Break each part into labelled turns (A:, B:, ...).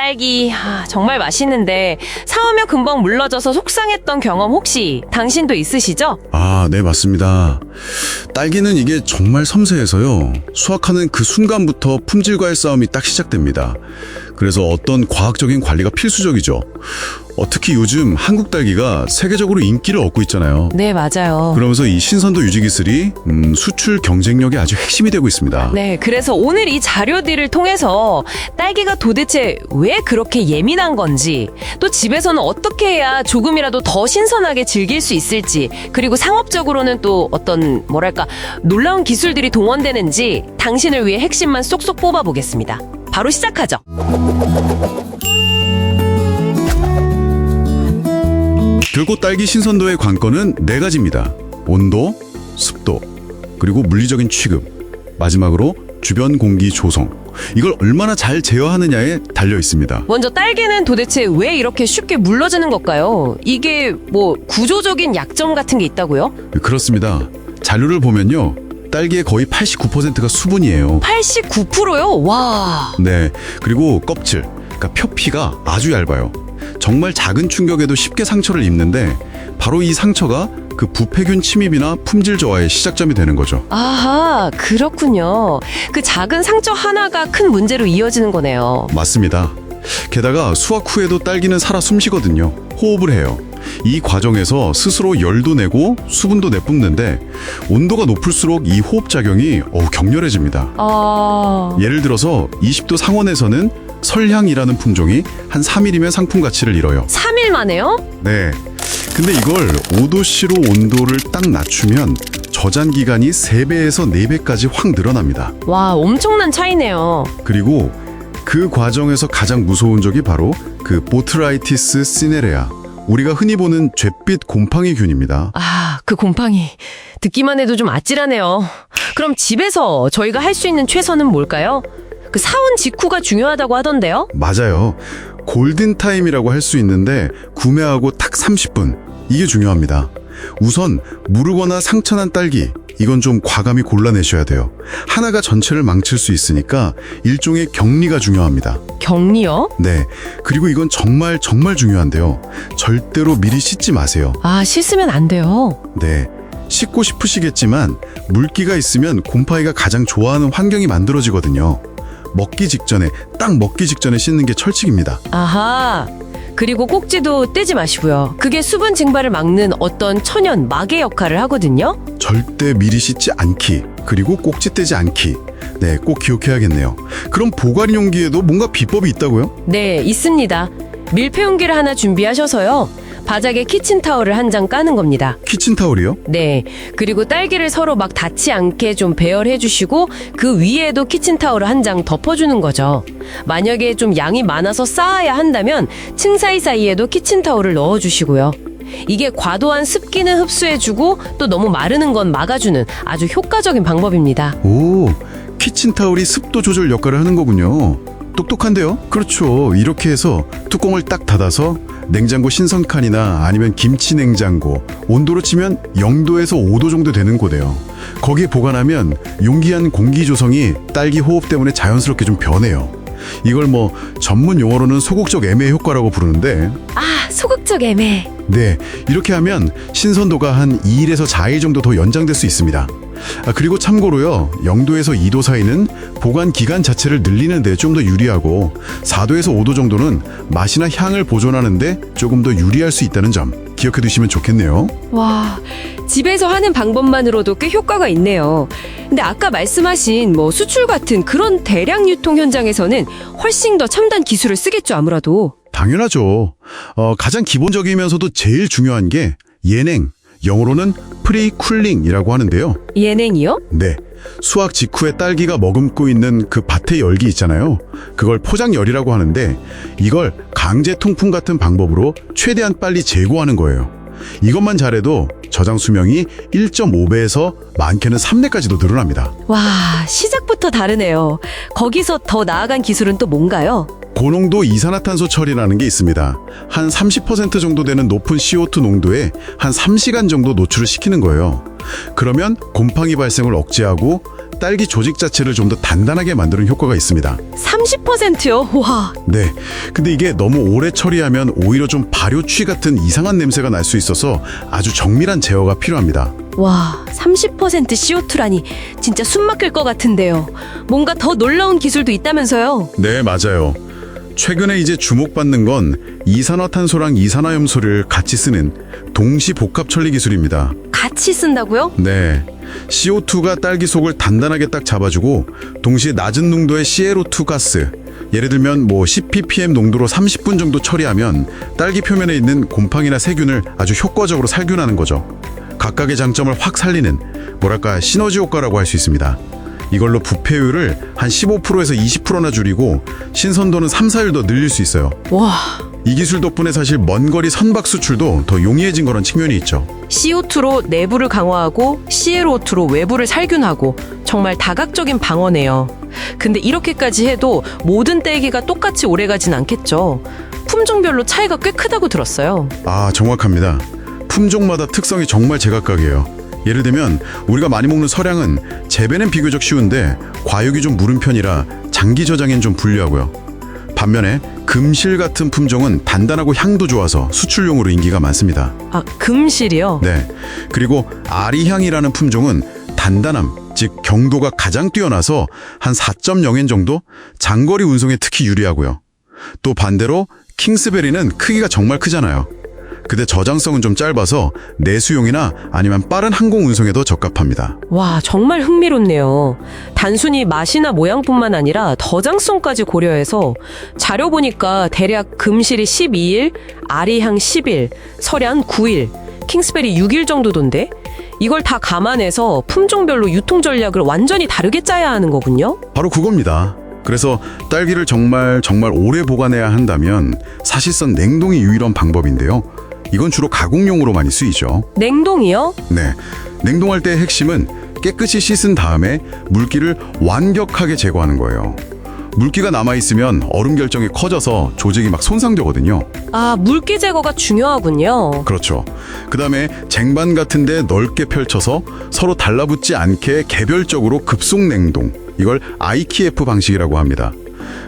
A: 딸기 아, 정말 맛있는데 사오면 금방 물러져서 속상했던 경험 혹시 당신도 있으시죠?
B: 아, 네, 맞습니다. 딸기는 이게 정말 섬세해서요. 수확하는 그 순간부터 품질과의 싸움이 딱 시작됩니다. 그래서 어떤 과학적인 관리가 필수적이죠. 어, 특히 요즘 한국 딸기가 세계적으로 인기를 얻고 있잖아요.
A: 네 맞아요.
B: 그러면서 이 신선도 유지 기술이 음, 수출 경쟁력의 아주 핵심이 되고 있습니다.
A: 네, 그래서 오늘 이 자료들을 통해서 딸기가 도대체 왜 그렇게 예민한 건지, 또 집에서는 어떻게 해야 조금이라도 더 신선하게 즐길 수 있을지, 그리고 상업적으로는 또 어떤, 뭐랄까, 놀라운 기술들이 동원되는지 당신을 위해 핵심만 쏙쏙 뽑아보겠습니다. 바로 시작하죠.
B: 결국 딸기 신선도의 관건은 네 가지입니다. 온도, 습도, 그리고 물리적인 취급, 마지막으로 주변 공기 조성. 이걸 얼마나 잘 제어하느냐에 달려 있습니다.
A: 먼저 딸기는 도대체 왜 이렇게 쉽게 물러지는 걸까요? 이게 뭐 구조적인 약점 같은 게 있다고요?
B: 그렇습니다. 자료를 보면요. 딸기의 거의 89%가 수분이에요.
A: 89%요? 와.
B: 네. 그리고 껍질, 그러니까 표피가 아주 얇아요. 정말 작은 충격에도 쉽게 상처를 입는데 바로 이 상처가 그 부패균 침입이나 품질 저하의 시작점이 되는 거죠.
A: 아하, 그렇군요. 그 작은 상처 하나가 큰 문제로 이어지는 거네요.
B: 맞습니다. 게다가 수확 후에도 딸기는 살아 숨쉬거든요. 호흡을 해요. 이 과정에서 스스로 열도 내고 수분도 내뿜는데 온도가 높을수록 이 호흡 작용이 어우 격렬해집니다.
A: 아,
B: 예를 들어서 20도 상온에서는 설향이라는 품종이 한 3일이면 상품 가치를 잃어요.
A: 3일 만에요?
B: 네. 근데 이걸 5도씨로 온도를 딱 낮추면 저장 기간이 3배에서 4배까지 확 늘어납니다.
A: 와, 엄청난 차이네요.
B: 그리고 그 과정에서 가장 무서운 적이 바로 그 보트라이티스 시네레아. 우리가 흔히 보는 잿빛 곰팡이 균입니다.
A: 아, 그 곰팡이. 듣기만 해도 좀 아찔하네요. 그럼 집에서 저희가 할 수 있는 최선은 뭘까요? 그 사온 직후가 중요하다고 하던데요?
B: 맞아요. 골든 타임이라고 할 수 있는데 구매하고 딱 30분. 이게 중요합니다. 우선 무르거나 상처난 딸기 이건 좀 과감히 골라내셔야 돼요. 하나가 전체를 망칠 수 있으니까 일종의 격리가 중요합니다.
A: 격리요?
B: 네. 그리고 이건 정말 정말 중요한데요. 절대로 미리 씻지 마세요.
A: 아, 씻으면 안 돼요.
B: 네. 씻고 싶으시겠지만 물기가 있으면 곰팡이가 가장 좋아하는 환경이 만들어지거든요. 먹기 직전에 딱 먹기 직전에 씻는 게 철칙입니다.
A: 아하. 그리고 꼭지도 떼지 마시고요. 그게 수분 증발을 막는 어떤 천연 막의 역할을 하거든요.
B: 절대 미리 씻지 않기, 그리고 꼭지 떼지 않기. 네, 꼭 기억해야겠네요. 그럼 보관 용기에도 뭔가 비법이 있다고요?
A: 네, 있습니다. 밀폐 용기를 하나 준비하셔서요. 바닥에 키친타올을 한 장 까는 겁니다.
B: 키친타올이요?
A: 네. 그리고 딸기를 서로 막 닿지 않게 좀 배열해 주시고 그 위에도 키친타올을 한 장 덮어주는 거죠. 만약에 좀 양이 많아서 쌓아야 한다면 층 사이사이에도 키친타올을 넣어주시고요. 이게 과도한 습기는 흡수해주고 또 너무 마르는 건 막아주는 아주 효과적인 방법입니다.
B: 오, 키친타올이 습도 조절 역할을 하는 거군요. 똑똑한데요? 그렇죠. 이렇게 해서 뚜껑을 딱 닫아서 냉장고 신선 칸이나 아니면 김치 냉장고 온도로 치면 0도에서 5도 정도 되는 곳에요. 거기에 보관하면 용기한 공기 조성이 딸기 호흡 때문에 자연스럽게 좀 변해요. 이걸 뭐 전문 용어로는 소극적 애매 효과라고 부르는데
A: 아, 소극적 애매.
B: 네, 이렇게 하면 신선도가 한 2일에서 4일 정도 더 연장될 수 있습니다. 아, 그리고 참고로요, 0도에서 2도 사이는 보관 기간 자체를 늘리는 데 좀 더 유리하고 4도에서 5도 정도는 맛이나 향을 보존하는 데 조금 더 유리할 수 있다는 점 기억해 두시면 좋겠네요.
A: 와, 집에서 하는 방법만으로도 꽤 효과가 있네요. 근데 아까 말씀하신 뭐 수출 같은 그런 대량 유통 현장에서는 훨씬 더 첨단 기술을 쓰겠죠, 아무래도.
B: 당연하죠. 어, 가장 기본적이면서도 제일 중요한 게 예냉, 영어로는 프리쿨링이라고 하는데요.
A: 예냉이요?
B: 네. 수확 직후에 딸기가 머금고 있는 그 밭의 열기 있잖아요. 그걸 포장열이라고 하는데 이걸 강제 통풍 같은 방법으로 최대한 빨리 제거하는 거예요. 이것만 잘해도 저장 수명이 1.5배에서 많게는 3배까지도 늘어납니다.
A: 와, 시작부터 다르네요. 거기서 더 나아간 기술은 또 뭔가요?
B: 고농도 이산화탄소 처리라는 게 있습니다. 한 30% 정도 되는 높은 CO2 농도에 한 3시간 정도 노출을 시키는 거예요. 그러면 곰팡이 발생을 억제하고 딸기 조직 자체를 좀 더 단단하게 만드는 효과가 있습니다.
A: 30%요? 와,
B: 네. 근데 이게 너무 오래 처리하면 오히려 좀 발효취 같은 이상한 냄새가 날 수 있어서 아주 정밀한 제어가 필요합니다.
A: 와, 30% CO2라니 진짜 숨 막힐 것 같은데요. 뭔가 더 놀라운 기술도 있다면서요?
B: 네, 맞아요. 최근에 이제 주목받는 건 이산화탄소랑 이산화염소를 같이 쓰는 동시 복합 처리 기술입니다.
A: 같이 쓴다고요?
B: 네. CO2가 딸기 속을 단단하게 딱 잡아주고 동시에 낮은 농도의 ClO2 가스 예를 들면 뭐 10ppm 농도로 30분 정도 처리하면 딸기 표면에 있는 곰팡이나 세균을 아주 효과적으로 살균하는 거죠. 각각의 장점을 확 살리는 뭐랄까 시너지 효과라고 할 수 있습니다. 이걸로 부패율을 한 15%에서 20%나 줄이고 신선도는 3, 4일 더 늘릴 수 있어요.
A: 와,
B: 이 기술 덕분에 사실 먼 거리 선박 수출도 더 용이해진 거란 측면이 있죠.
A: CO2로 내부를 강화하고 ClO2로 외부를 살균하고 정말 다각적인 방어네요. 근데 이렇게까지 해도 모든 딸기가 똑같이 오래가진 않겠죠. 품종별로 차이가 꽤 크다고 들었어요.
B: 아, 정확합니다. 품종마다 특성이 정말 제각각이에요. 예를 들면 우리가 많이 먹는 서량은 재배는 비교적 쉬운데 과육이 좀 무른 편이라 장기 저장엔 좀 불리하고요. 반면에 금실 같은 품종은 단단하고 향도 좋아서 수출용으로 인기가 많습니다.
A: 아, 금실이요?
B: 네. 그리고 아리향이라는 품종은 단단함, 즉 경도가 가장 뛰어나서 한 4.0엔 정도 장거리 운송에 특히 유리하고요. 또 반대로 킹스베리는 크기가 정말 크잖아요. 근데 저장성은 좀 짧아서 내수용이나 아니면 빠른 항공 운송에 더 적합합니다.
A: 와, 정말 흥미롭네요. 단순히 맛이나 모양뿐만 아니라 저장성까지 고려해서 자료 보니까 대략 금실이 12일, 아리향 10일, 설ያን 9일, 킹스베리 6일 정도던데? 이걸 다 감안해서 품종별로 유통 전략을 완전히 다르게 짜야 하는 거군요?
B: 바로 그겁니다. 그래서 딸기를 정말 정말 오래 보관해야 한다면 사실상 냉동이 유일한 방법인데요. 이건 주로 가공용으로 많이 쓰이죠.
A: 냉동이요?
B: 네. 냉동할 때의 핵심은 깨끗이 씻은 다음에 물기를 완벽하게 제거하는 거예요. 물기가 남아있으면 얼음 결정이 커져서 조직이 막 손상되거든요.
A: 아, 물기 제거가 중요하군요.
B: 그렇죠. 그 다음에 쟁반 같은데 넓게 펼쳐서 서로 달라붙지 않게 개별적으로 급속 냉동. 이걸 IKF 방식이라고 합니다.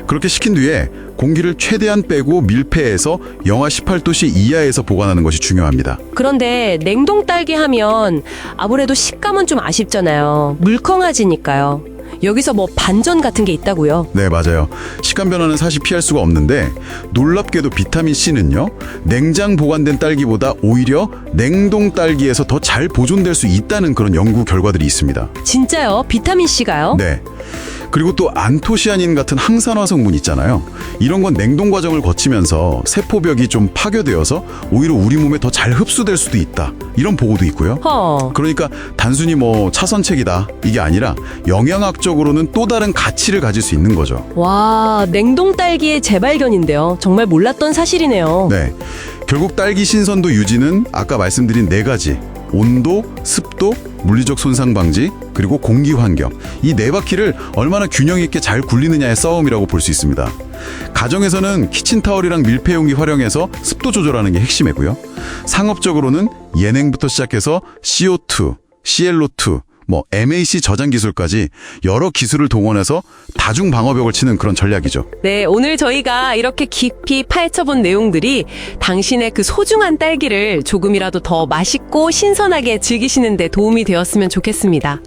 B: 그렇게 시킨 뒤에 공기를 최대한 빼고 밀폐해서 영하 18도씨 이하에서 보관하는 것이 중요합니다.
A: 그런데 냉동 딸기 하면 아무래도 식감은 좀 아쉽잖아요. 물컹해지니까요. 여기서 뭐 반전 같은 게 있다고요?
B: 네, 맞아요. 식감 변화는 사실 피할 수가 없는데 놀랍게도 비타민 C는요. 냉장 보관된 딸기보다 오히려 냉동 딸기에서 더 잘 보존될 수 있다는 그런 연구 결과들이 있습니다.
A: 진짜요? 비타민 C가요?
B: 네. 그리고 또 안토시아닌 같은 항산화 성분 있잖아요. 이런 건 냉동 과정을 거치면서 세포벽이 좀 파괴되어서 오히려 우리 몸에 더 잘 흡수될 수도 있다. 이런 보고도 있고요.
A: 허.
B: 그러니까 단순히 뭐 차선책이다 이게 아니라 영양학적으로는 또 다른 가치를 가질 수 있는 거죠.
A: 와, 냉동 딸기의 재발견인데요. 정말 몰랐던 사실이네요.
B: 네. 결국 딸기 신선도 유지는 아까 말씀드린 네 가지 온도, 습도, 물리적 손상 방지, 그리고 공기 환경 이 네 바퀴를 얼마나 균형 있게 잘 굴리느냐의 싸움이라고 볼 수 있습니다. 가정에서는 키친타월이랑 밀폐용기 활용해서 습도 조절하는 게 핵심이고요. 상업적으로는 예냉부터 시작해서 CO2, ClO2, 뭐 MAC 저장 기술까지 여러 기술을 동원해서 다중 방어벽을 치는 그런 전략이죠.
A: 네, 오늘 저희가 이렇게 깊이 파헤쳐본 내용들이 당신의 그 소중한 딸기를 조금이라도 더 맛있고 신선하게 즐기시는데 도움이 되었으면 좋겠습니다.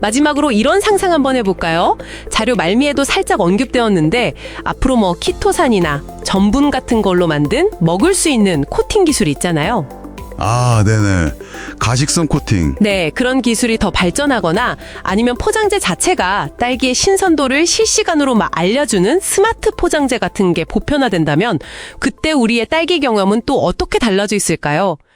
A: 마지막으로 이런 상상 한번 해볼까요? 자료 말미에도 살짝 언급되었는데 앞으로 뭐 키토산이나 전분 같은 걸로 만든 먹을 수 있는 코팅 기술 있잖아요.
B: 아, 네네. 가식성 코팅.
A: 네, 그런 기술이 더 발전하거나 아니면 포장재 자체가 딸기의 신선도를 실시간으로 막 알려주는 스마트 포장재 같은 게 보편화된다면 그때 우리의 딸기 경험은 또 어떻게 달라져 있을까요?